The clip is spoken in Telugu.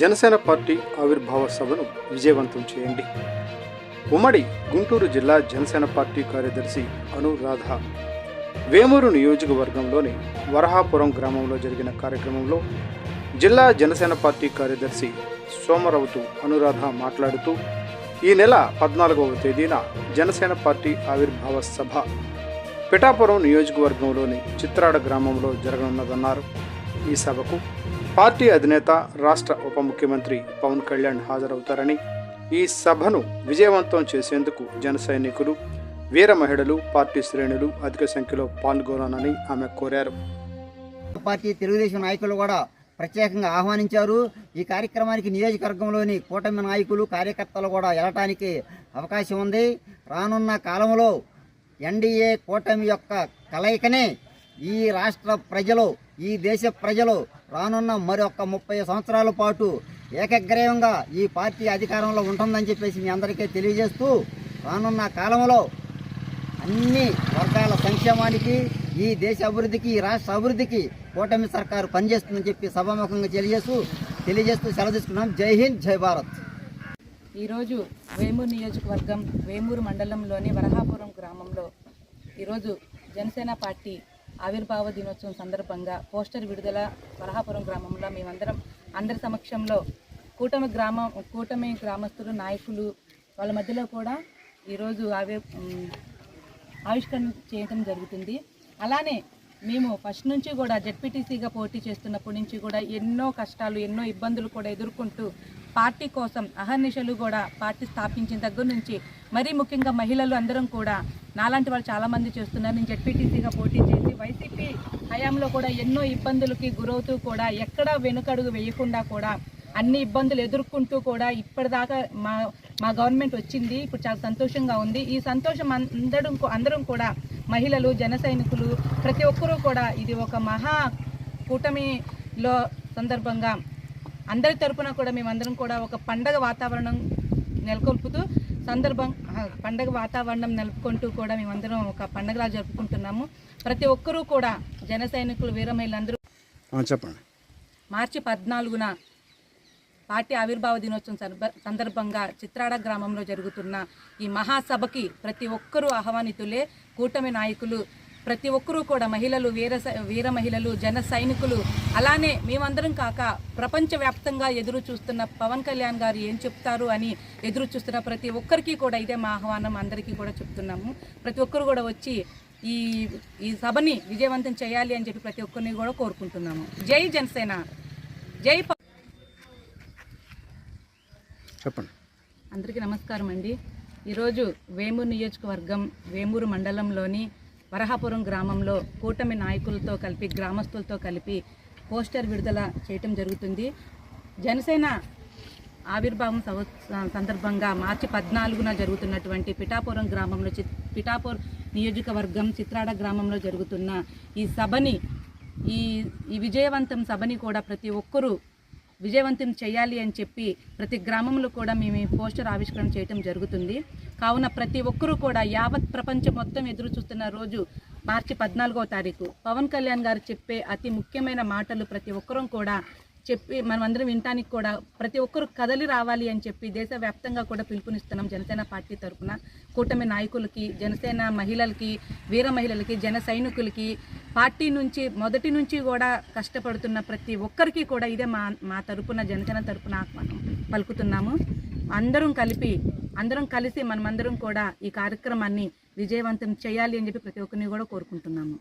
జనసేన పార్టీ ఆవిర్భావ సభను విజయవంతం చేయండి. ఉమ్మడి గుంటూరు జిల్లా జనసేన పార్టీ కార్యదర్శి అనురాధ వేమూరు నియోజకవర్గంలోని వరహాపురం గ్రామంలో జరిగిన కార్యక్రమంలో జిల్లా జనసేన పార్టీ కార్యదర్శి సోమరవతు అనురాధ మాట్లాడుతూ ఈ నెల పద్నాలుగవ తేదీన జనసేన పార్టీ ఆవిర్భావ సభ పిఠాపురం నియోజకవర్గంలోని చిత్రాడ గ్రామంలో జరగనున్నదన్నారు. ఈ సభకు పార్టీ అధినేత రాష్ట్ర ఉప ముఖ్యమంత్రి పవన్ కళ్యాణ్ హాజరవుతారని ఈ సభను విజయవంతం చేసేందుకు జన సైనికులు వీర మహిళలు పార్టీ శ్రేణులు అధిక సంఖ్యలో పాల్గొనాలని ఆమె కోరారు. పార్టీ తెలుగుదేశం నాయకులు కూడా ప్రత్యేకంగా ఆహ్వానించారు. ఈ కార్యక్రమానికి నియోజకవర్గంలోని కూటమి నాయకులు కార్యకర్తలు కూడా వెళ్ళటానికి అవకాశం ఉంది. రానున్న కాలంలో ఎన్డీఏ కూటమి యొక్క కలయికనే ఈ రాష్ట్ర ప్రజలు ఈ దేశ ప్రజలు రానున్న మరొక ముప్పై సంవత్సరాల పాటు ఏకగ్రీవంగా ఈ పార్టీ అధికారంలో ఉంటుందని చెప్పేసి మీ అందరికీ తెలియజేస్తూ రానున్న కాలంలో అన్ని వర్గాల సంక్షేమానికి ఈ దేశ అభివృద్ధికి ఈ రాష్ట్ర అభివృద్ధికి కూటమి సర్కారు పనిచేస్తుందని చెప్పి సభాముఖంగా తెలియజేస్తూ తెలియజేస్తూ సెలవు తీసుకున్నాం. జై హింద్ జై భారత్. ఈరోజు వేమూరు నియోజకవర్గం వేమూరు మండలంలోని వరహాపురం గ్రామంలో ఈరోజు జనసేన పార్టీ ఆవిర్భావ దినోత్సవం సందర్భంగా పోస్టర్ విడుదల వరహాపురం గ్రామంలో మేమందరం అందరి సమక్షంలో కూటమి గ్రామం కూటమి గ్రామస్తులు నాయకులు వాళ్ళ మధ్యలో కూడా ఈరోజు ఆవి ఆవిష్కరణ చేయడం జరుగుతుంది. అలానే మేము ఫస్ట్ నుంచి కూడా జెడ్పీటీసీగా పోటీ చేస్తున్నప్పటి నుంచి కూడా ఎన్నో కష్టాలు ఎన్నో ఇబ్బందులు కూడా ఎదుర్కొంటూ పార్టీ కోసం అహర్నిశలు కూడా పార్టీ స్థాపించిన దగ్గర నుంచి మరీ ముఖ్యంగా మహిళలు అందరం కూడా నాలాంటి వాళ్ళు చాలామంది చేస్తున్నారు. నేను జడ్పీటీసీగా పోటీ చేసి వైసీపీ హయాంలో కూడా ఎన్నో ఇబ్బందులకి గురవుతూ కూడా ఎక్కడా వెనుకడుగు వేయకుండా కూడా అన్ని ఇబ్బందులు ఎదుర్కొంటూ కూడా ఇప్పటిదాకా మా మా గవర్నమెంట్ వచ్చింది. ఇప్పుడు చాలా సంతోషంగా ఉంది. ఈ సంతోషం అందరం అందరం కూడా మహిళలు జన సైనికులు ప్రతి ఒక్కరూ కూడా ఇది ఒక మహా కూటమిలో సందర్భంగా అందరి తరపున కూడా మేమందరం కూడా ఒక పండగ వాతావరణం నెలకొల్పుతూ సందర్భం పండగ వాతావరణం నెలకొంటూ కూడా మేమందరం ఒక పండగలా జరుపుకుంటున్నాము. ప్రతి ఒక్కరూ కూడా జన సైనికులు వీర మహిళలందరూ చెప్పండి. మార్చి పద్నాలుగున పార్టీ ఆవిర్భావ దినోత్సవం సందర్భ- సందర్భంగా చిత్రాడ గ్రామంలో జరుగుతున్న ఈ మహాసభకి ప్రతి ఒక్కరూ ఆహ్వానితులే. కూటమి నాయకులు ప్రతి ఒక్కరూ కూడా మహిళలు వీర వీర మహిళలు జన సైనికులు అలానే మేమందరం కాక ప్రపంచవ్యాప్తంగా ఎదురు చూస్తున్న పవన్ కళ్యాణ్ గారు ఏం చెప్తారు అని ఎదురు చూస్తున్న ప్రతి ఒక్కరికి కూడా ఇదే మా ఆహ్వానం అందరికీ కూడా చెప్తున్నాము. ప్రతి ఒక్కరు కూడా వచ్చి ఈ ఈ సభని విజయవంతం చేయాలి అని చెప్పి ప్రతి ఒక్కరిని కూడా కోరుకుంటున్నాము. జై జనసేన. జై చెప్పండి. అందరికీ నమస్కారం అండి ఈరోజు వేమూరు నియోజకవర్గం వేమూరు మండలంలోని వరహాపురం గ్రామంలో కూటమి నాయకులతో కలిపి గ్రామస్తులతో కలిపి పోస్టర్ విడుదల చేయటం జరుగుతుంది. జనసేన ఆవిర్భావం సందర్భంగా మార్చి పద్నాలుగున జరుగుతున్నటువంటి పిఠాపురం గ్రామంలో పిఠాపూర్ నియోజకవర్గం చిత్రాడ గ్రామంలో జరుగుతున్న ఈ సభని ఈ ఈ విజయవంతం సభని కూడా ప్రతి ఒక్కరూ విజయవంతం చేయాలి అని చెప్పి ప్రతి గ్రామంలో కూడా మేము ఈ పోస్టర్ ఆవిష్కరణ చేయటం జరుగుతుంది. కావున ప్రతి ఒక్కరూ కూడా యావత్ ప్రపంచం మొత్తం ఎదురు చూస్తున్న రోజు మార్చి పద్నాలుగో తారీఖు. పవన్ కళ్యాణ్ గారు చెప్పే అతి ముఖ్యమైన మాటలు ప్రతి ఒక్కరూ కూడా చెప్పి మనమందరం వినటానికి కూడా ప్రతి ఒక్కరు కదలి రావాలి అని చెప్పి దేశవ్యాప్తంగా కూడా పిలుపునిస్తున్నాం జనసేన పార్టీ తరఫున కూటమి నాయకులకి జనసేన మహిళలకి వీర మహిళలకి జన సైనికులకి పార్టీ నుంచి మొదటి నుంచి కూడా కష్టపడుతున్న ప్రతి ఒక్కరికి కూడా ఇదే మా మా తరపున జనసేన తరపున ఆహ్వానం పలుకుతున్నాము. అందరం కలిపి అందరం కలిసి మనమందరం కూడా ఈ కార్యక్రమాన్ని విజయవంతం చేయాలి అని చెప్పి ప్రతి ఒక్కరిని కూడా కోరుకుంటున్నాము.